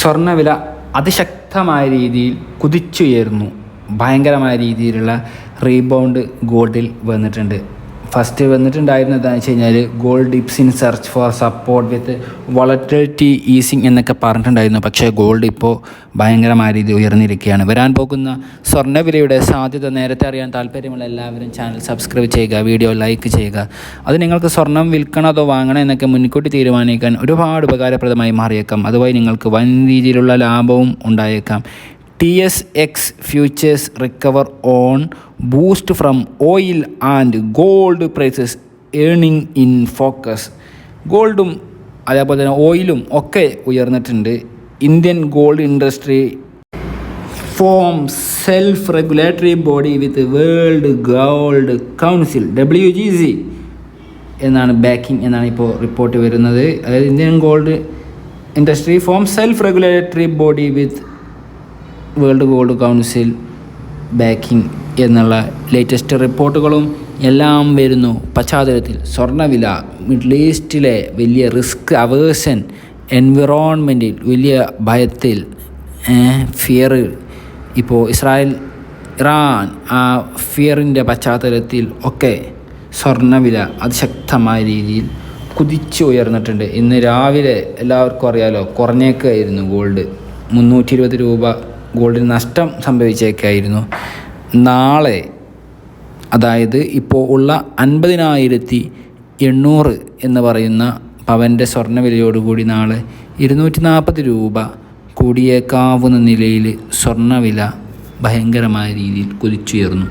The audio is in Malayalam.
സ്വർണവില അതിശക്തമായ രീതിയിൽ കുതിച്ചുയർന്നു ഭയങ്കരമായ രീതിയിലുള്ള റീബൗണ്ട് ഗോൾഡിൽ വന്നിട്ടുണ്ട്. ഫസ്റ്റ് വന്നിട്ടുണ്ടായിരുന്നത് എന്താണെന്ന് വെച്ച് കഴിഞ്ഞാൽ gold dips in search for support with volatility easing എന്നൊക്കെ പറഞ്ഞിട്ടുണ്ടായിരുന്നു. പക്ഷേ ഗോൾഡ് ഇപ്പോൾ ഭയങ്കരമായ രീതിയിൽ ഉയർന്നിരിക്കുകയാണ്. വരാൻ പോകുന്ന സ്വർണവിലയുടെ സാധ്യത നേരത്തെ അറിയാൻ താല്പര്യമുള്ള എല്ലാവരും ചാനൽ സബ്സ്ക്രൈബ് ചെയ്യുക വീഡിയോ ലൈക്ക് ചെയ്യുക. അത് നിങ്ങൾക്ക് സ്വർണം വിൽക്കണം അതോ വാങ്ങണം എന്നൊക്കെ മുൻകൂട്ടി തീരുമാനിക്കാൻ ഒരുപാട് ഉപകാരപ്രദമായി മാറിയേക്കാം. അതുവഴി നിങ്ങൾക്ക് വൻ രീതിയിലുള്ള ലാഭവും ഉണ്ടായേക്കാം. T S X futures recover on boost from oil and gold prices earning in focus ഗോൾഡും അതേപോലെ തന്നെ ഓയിലും ഒക്കെ ഉയർന്നിട്ടുണ്ട്. Indian gold industry form self regulatory body with world gold council W G C എന്നാണ് ബാക്കിംഗ് എന്നാണ് ഇപ്പോൾ റിപ്പോർട്ട് വരുന്നത്. അതായത് Indian gold industry form self regulatory body with world gold council backing എന്നുള്ള ലേറ്റസ്റ്റ് റിപ്പോർട്ടുകളും എല്ലാം വരുന്നു. പശ്ചാത്തലത്തിൽ സ്വർണവില മിഡിൽ ഈസ്റ്റിലെ വലിയ റിസ്ക് അവേഴ്സൻ എൻവിറോൺമെന്റിൽ വലിയ ഭയത്തിൽ ഫിയർ ഇപ്പോൾ ഇസ്രായേൽ ഇറാൻ ആ ഫിയറിന്റെ പശ്ചാത്തലത്തിൽ ഒക്കെ സ്വർണവില അതിശക്തമായ രീതിയിൽ കുതിച്ചു ഉയർന്നിട്ടുണ്ട്. ഇന്ന് രാവിലെ എല്ലാവർക്കും അറിയാലോ കുറഞ്ഞേക്കായിരുന്നു ഗോൾഡ് മുന്നൂറ്റി ഇരുപത് രൂപ ഗോൾഡിന് നഷ്ടം സംഭവിച്ചേക്കായിരുന്നു. നാളെ അതായത് ഇപ്പോൾ ഉള്ള അൻപതിനായിരത്തി എണ്ണൂറ് എന്ന് പറയുന്ന പവന്റെ സ്വർണവിലയോടുകൂടി നാളെ ഇരുന്നൂറ്റി നാൽപ്പത് രൂപ കൂടിയേക്കാവുന്ന നിലയിൽ സ്വർണവില ഭയങ്കരമായ രീതിയിൽ കുതിച്ചുയർന്നു.